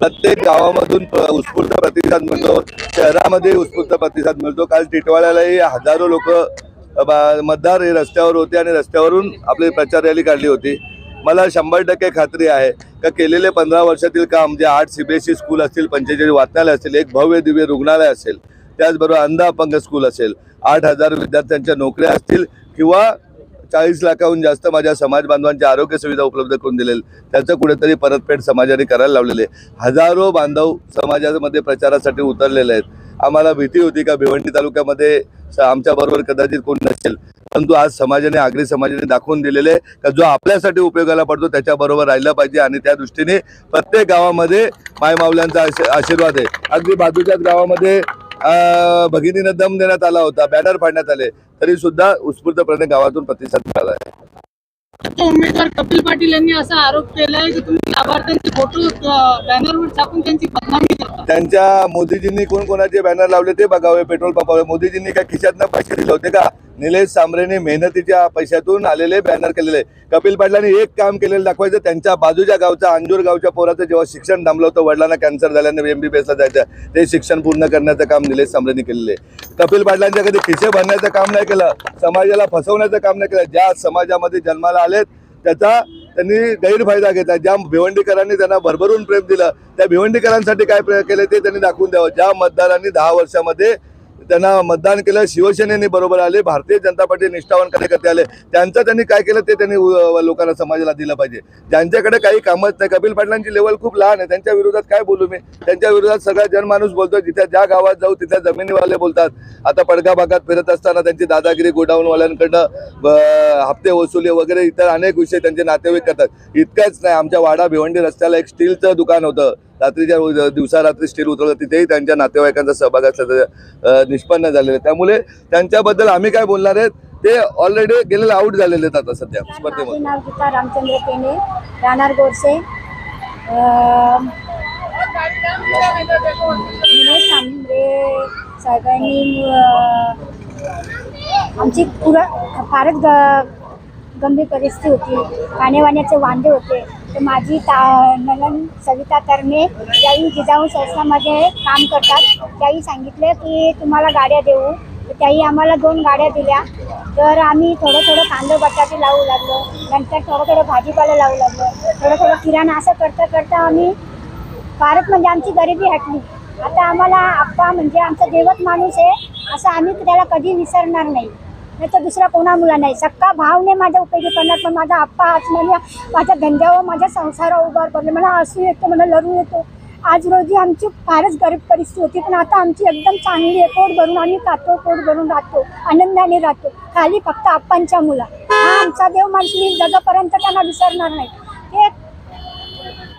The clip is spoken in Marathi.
प्रत्येक गावामधून प- उत्स्फूर्त प्रतिसाद मिळतो. शहरामध्ये उत्स्फूर्त प्रतिसाद मिळतो. काल टिटवाळ्यालाही हजारो लोक मतदार हे रस्त्यावर होते आणि रस्त्यावरून आपली प्रचार रॅली काढली होती. मला शंभर टक्के खात्री आहे का केलेले पंधरा वर्षातील काम जे आठ सीबीएसई स्कूल असतील पंचेचाळीस वाचनालय असेल एक भव्य दिव्य रुग्णालय असेल त्याचबरोबर अंध अपंग स्कूल असेल आठ हजार विद्यार्थ्यांच्या नोकऱ्या असतील किंवा चाळीस लाखाहून जास्त माझ्या समाज बांधवांच्या आरोग्य सुविधा उपलब्ध करून दिलेल. त्याचं कुठेतरी परतफेड समाजाने करायला लावलेले आहे. हजारो बांधव समाजामध्ये प्रचारासाठी उतरलेले आहेत. आम्हाला भीती होती का भिवंडी तालुक्यामध्ये स- आमच्याबरोबर कदाचित कोण नसेल. परंतु आज समाजाने आगरी समाजाने दाखवून दिलेले आहे का जो आपल्यासाठी उपयोगाला पडतो त्याच्याबरोबर राहिला पाहिजे आणि त्या दृष्टीने प्रत्येक गावामध्ये मायमावल्यांचा आशी- आशीर्वाद आहे. अगदी बाजूच्याच गावामध्ये भगिनीनं दम देण्यात आला होता बॅनर फाडण्यात आले तरी सुद्धा उत्स्फूर्तपणे गावातून प्रतिसाद मिळाला आहे. उमेदवार कपिल पाटील यांनी असा आरोप केलाय की तुम्ही लाभार्थ्यांचे फोटो बॅनरवर टाकून त्यांची बदनामी त्यांच्या मोदीजींनी कोण कोणाचे बॅनर लावले ते बघावे पेट्रोल पंपावर मोदीजींनी काय खिशातनं पैसे दिले होते का? निलेश सांबरेने मेहनतीच्या पैशातून आलेले बॅनर केलेले. कपिल पाटलांनी एक काम केलेलं दाखवायचं त्यांच्या बाजूच्या गावचा अंजूर गावच्या पोराचं जेव्हा शिक्षण थांबलं होतं वडिलांना कॅन्सर झाल्याने एमबीबीएसला जायचं. ते शिक्षण पूर्ण करण्याचं काम निलेश सांबरेने केलेले कपिल पाटलांच्या कधी खिसे भरण्याचं काम नाही केलं. समाजाला फसवण्याचं काम नाही केलं. ज्या समाजामध्ये जन्माला आलेत त्याचा त्यांनी गैरफायदा घेतला. ज्या भिवंडीकरांनी त्यांना भरभरून प्रेम दिलं त्या भिवंडीकरांसाठी काय प्रेम केले ते त्यांनी दाखवून द्यावं. ज्या मतदारांनी दहा वर्षामध्ये त्यांना मतदान केलं शिवसेनेने बरोबर आले भारतीय जनता पार्टी निष्ठावान कार्यकर्ते आले. त्यांचं त्यांनी काय केलं ते त्यांनी लोकांना समाजाला दिलं पाहिजे. ज्यांच्याकडे काही कामच नाही कपिल पाटलांची लेवल खूप लहान आहे. त्यांच्या विरोधात काय बोलू मी? त्यांच्या विरोधात सगळा जनमाणूस बोलतो जिथे ज्या गावात जाऊ तिथे जमिनीवाले बोलतात. आता पडगा भागात फिरत असताना त्यांची दादागिरी गोडाऊनवाल्यांकडनं हप्ते वसुली वगैरे इतर अनेक विषय त्यांचे नातेवाईक करतात. इतकंच नाही. आमच्या वाडा भिवंडी रस्त्याला एक स्टीलचं दुकान होतं. रात्रीच्या दिवसा रात्री स्टील उतरवलं तिथेही त्यांच्या नातेवाईकांचा सहभाग असल्याचं निष्पन्न झालेलं आहे. त्यामुळे त्यांच्याबद्दल आम्ही काय बोलणार आहेत ते ऑलरेडी गेलेले आउट झालेले आहेत आता सध्या. स्पर्धेमध्ये. नाव गीता रामचंद्र केने राहणार गोडसे साहेबांनी आमची पुरा फारच गंभीर परिस्थिती होती. खाण्यावाण्याचे वांदे होते. तर माझी ता नलन सविता तरणे त्याही जिजाऊ संस्थामध्ये काम करतात. त्याही सांगितले की तुम्हाला गाड्या देऊ. त्याही आम्हाला दोन गाड्या दिल्या. तर आम्ही थोडं थोडं कांदे बटाटे लावू लागलो. नंतर थोडं थोडं भाजीपाला लावू लागलो. थोडं थोडं किराणा असं करता करता आम्ही फारच म्हणजे आमची गरिबी हटली. आता आम्हाला आप्पा म्हणजे आमचा देवत माणूस आहे. असं आम्ही त्याला कधी विसरणार नाही. नाही तर दुसरा कोणा मुला नाही सक्का भावने माझ्या उपयोगी पडणार पण माझा आप्पा आज म्हणजे माझ्या धंद्यावर माझ्या संसारावर उभार पडले. मला असू येतो मला लढू येतो. आज रोजी आमची फारच गरीब परिस्थिती होती पण आता आमची एकदम चांगली आहे. पोट भरून आम्ही खातो पोट भरून राहतो आनंदाने राहतो. खाली फक्त आप्पांच्या मुला. हा आमचा देव माणूस मी जगापर्यंत त्यांना विसरणार नाही.